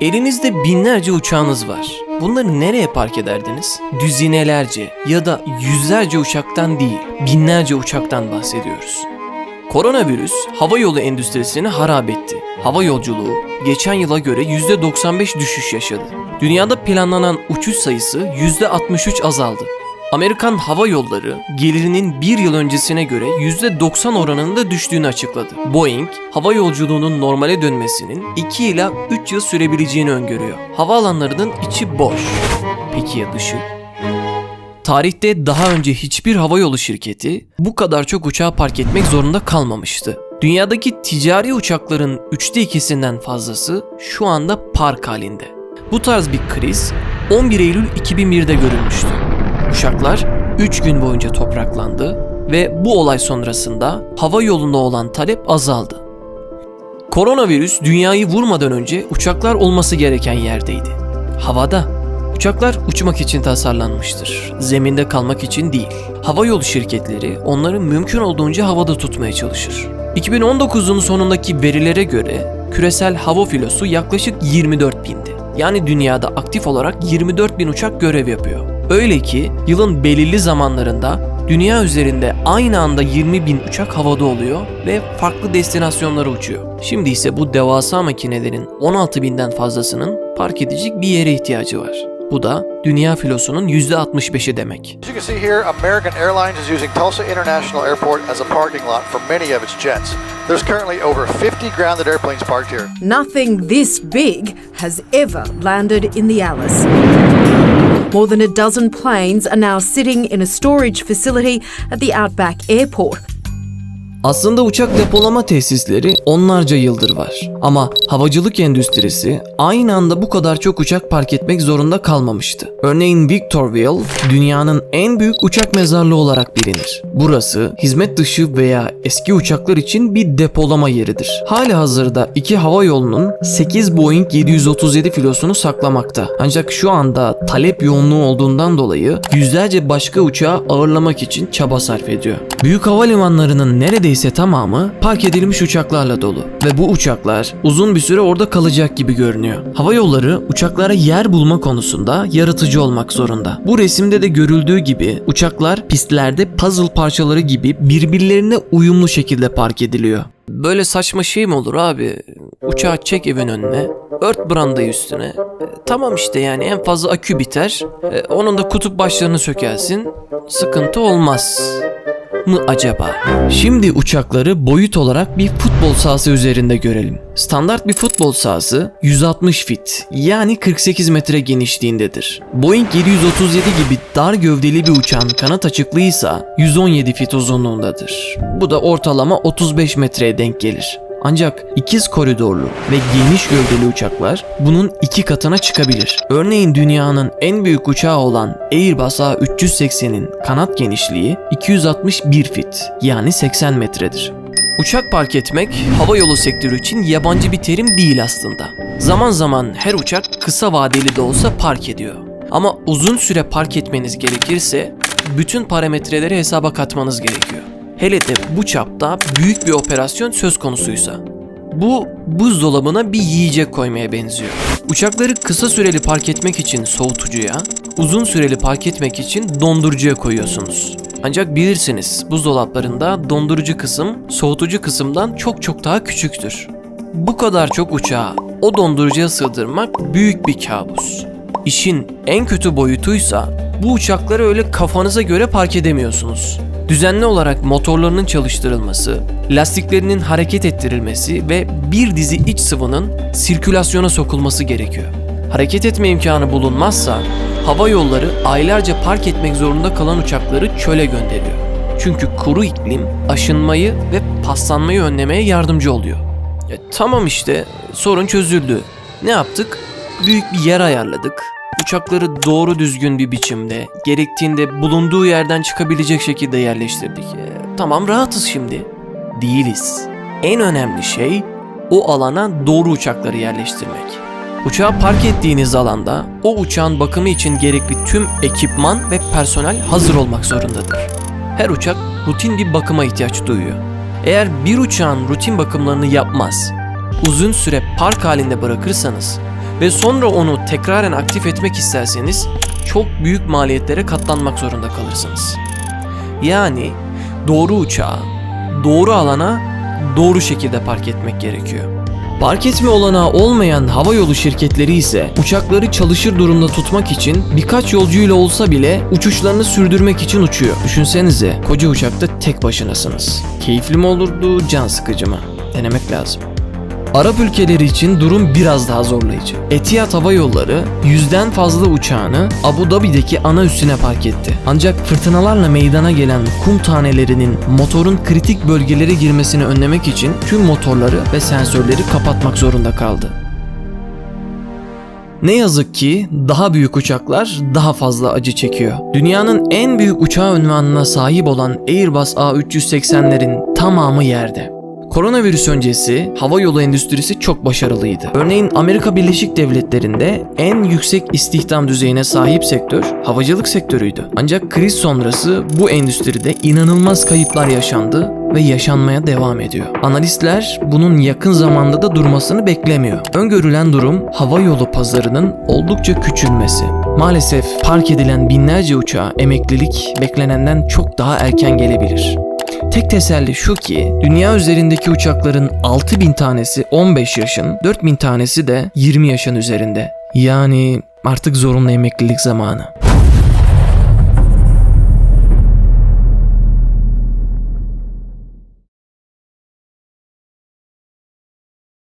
Elinizde binlerce uçağınız var. Bunları nereye park ederdiniz? Düzinelerce ya da yüzlerce uçaktan değil, binlerce uçaktan bahsediyoruz. Koronavirüs hava yolu endüstrisini harap etti. Hava yolculuğu geçen yıla göre %95 düşüş yaşadı. Dünyada planlanan uçuş sayısı %63 azaldı. Amerikan Hava Yolları gelirinin bir yıl öncesine göre %90 oranında düştüğünü açıkladı. Boeing, hava yolculuğunun normale dönmesinin 2 ila 3 yıl sürebileceğini öngörüyor. Havaalanlarının içi boş. Peki ya dışı? Tarihte daha önce hiçbir havayolu şirketi bu kadar çok uçağı park etmek zorunda kalmamıştı. Dünyadaki ticari uçakların üçte ikisinden fazlası şu anda park halinde. Bu tarz bir kriz 11 Eylül 2001'de görülmüştü. Uçaklar 3 gün boyunca topraklandı ve bu olay sonrasında hava yoluna olan talep azaldı. Koronavirüs dünyayı vurmadan önce uçaklar olması gereken yerdeydi. Havada. Uçaklar uçmak için tasarlanmıştır. Zeminde kalmak için değil. Hava yolu şirketleri onları mümkün olduğunca havada tutmaya çalışır. 2019'un sonundaki verilere göre küresel hava filosu yaklaşık 24 bindi. Yani dünyada aktif olarak 24 bin uçak görev yapıyor. Öyle ki yılın belirli zamanlarında dünya üzerinde aynı anda 20 bin uçak havada oluyor ve farklı destinasyonlara uçuyor. Şimdi ise bu devasa makinelerin 16 binden fazlasının park edecek bir yere ihtiyacı var. Bu da dünya filosunun %65'i demek. As you can see here, American Airlines is using Tulsa International Airport as a parking lot for many of its jets. There's currently over 50 grounded airplanes parked here. Nothing this big has ever landed in the Alice. More than a dozen planes are now sitting in a storage facility at the Outback Airport. Aslında uçak depolama tesisleri onlarca yıldır var. Ama havacılık endüstrisi aynı anda bu kadar çok uçak park etmek zorunda kalmamıştı. Örneğin Victorville dünyanın en büyük uçak mezarlığı olarak bilinir. Burası hizmet dışı veya eski uçaklar için bir depolama yeridir. Hali hazırda iki hava yolunun 8 Boeing 737 filosunu saklamakta. Ancak şu anda talep yoğunluğu olduğundan dolayı yüzlerce başka uçağı ağırlamak için çaba sarf ediyor. Büyük havalimanlarının neredeyse tamamı park edilmiş uçaklarla dolu ve bu uçaklar uzun bir süre orada kalacak gibi görünüyor. Hava yolları uçaklara yer bulma konusunda yaratıcı olmak zorunda. Bu resimde de görüldüğü gibi uçaklar pistlerde puzzle parçaları gibi birbirlerine uyumlu şekilde park ediliyor. Böyle saçma şey mi olur abi? Uçağı çek evin önüne, ört brandayı üstüne. E, tamam işte yani en fazla akü biter. E, onun da kutup başlarını sökersin. Sıkıntı olmaz mı acaba? Şimdi uçakları boyut olarak bir futbol sahası üzerinde görelim. Standart bir futbol sahası 160 fit yani 48 metre genişliğindedir. Boeing 737 gibi dar gövdeli bir uçağın kanat açıklığı ise 117 fit uzunluğundadır. Bu da ortalama 35 metreye denk gelir. Ancak ikiz koridorlu ve geniş gövdeli uçaklar bunun iki katına çıkabilir. Örneğin dünyanın en büyük uçağı olan Airbus A380'in kanat genişliği 261 fit yani 80 metredir. Uçak park etmek hava yolu sektörü için yabancı bir terim değil aslında. Zaman zaman her uçak kısa vadeli de olsa park ediyor. Ama uzun süre park etmeniz gerekirse bütün parametreleri hesaba katmanız gerekiyor. Hele de bu çapta büyük bir operasyon söz konusuysa. Bu buzdolabına bir yiyecek koymaya benziyor. Uçakları kısa süreli park etmek için soğutucuya, uzun süreli park etmek için dondurucuya koyuyorsunuz. Ancak bilirsiniz buzdolaplarında dondurucu kısım soğutucu kısımdan çok çok daha küçüktür. Bu kadar çok uçağı o dondurucuya sığdırmak büyük bir kabus. İşin en kötü boyutuysa bu uçakları öyle kafanıza göre park edemiyorsunuz. Düzenli olarak motorlarının çalıştırılması, lastiklerinin hareket ettirilmesi ve bir dizi iç sıvının sirkülasyona sokulması gerekiyor. Hareket etme imkanı bulunmazsa hava yolları aylarca park etmek zorunda kalan uçakları çöle gönderiyor. Çünkü kuru iklim aşınmayı ve paslanmayı önlemeye yardımcı oluyor. E, tamam işte sorun çözüldü. Ne yaptık? Büyük bir yer ayarladık. Uçakları doğru düzgün bir biçimde, gerektiğinde bulunduğu yerden çıkabilecek şekilde yerleştirdik. E, tamam rahatız şimdi. Değiliz. En önemli şey o alana doğru uçakları yerleştirmek. Uçağı park ettiğiniz alanda o uçağın bakımı için gerekli tüm ekipman ve personel hazır olmak zorundadır. Her uçak rutin bir bakıma ihtiyaç duyuyor. Eğer bir uçağın rutin bakımlarını yapmaz, uzun süre park halinde bırakırsanız ve sonra onu tekraren aktif etmek isterseniz çok büyük maliyetlere katlanmak zorunda kalırsınız. Yani doğru uçağı, doğru alana doğru şekilde park etmek gerekiyor. Park etme olanağı olmayan havayolu şirketleri ise uçakları çalışır durumda tutmak için birkaç yolcuyla olsa bile uçuşlarını sürdürmek için uçuyor. Düşünsenize koca uçakta tek başınasınız. Keyifli mi olurdu, can sıkıcı mı? Denemek lazım. Arap ülkeleri için durum biraz daha zorlayıcı. Etihad Hava Yolları yüzden fazla uçağını Abu Dhabi'deki ana üssüne park etti. Ancak fırtınalarla meydana gelen kum tanelerinin motorun kritik bölgelere girmesini önlemek için tüm motorları ve sensörleri kapatmak zorunda kaldı. Ne yazık ki daha büyük uçaklar daha fazla acı çekiyor. Dünyanın en büyük uçağı ünvanına sahip olan Airbus A380'lerin tamamı yerde. Koronavirüs öncesi hava yolu endüstrisi çok başarılıydı. Örneğin Amerika Birleşik Devletleri'nde en yüksek istihdam düzeyine sahip sektör havacılık sektörüydü. Ancak kriz sonrası bu endüstride inanılmaz kayıplar yaşandı ve yaşanmaya devam ediyor. Analistler bunun yakın zamanda da durmasını beklemiyor. Öngörülen durum hava yolu pazarının oldukça küçülmesi. Maalesef park edilen binlerce uçağa emeklilik beklenenden çok daha erken gelebilir. Tek teselli şu ki dünya üzerindeki uçakların 6000 tanesi 15 yaşın, 4000 tanesi de 20 yaşın üzerinde. Yani artık zorunlu emeklilik zamanı.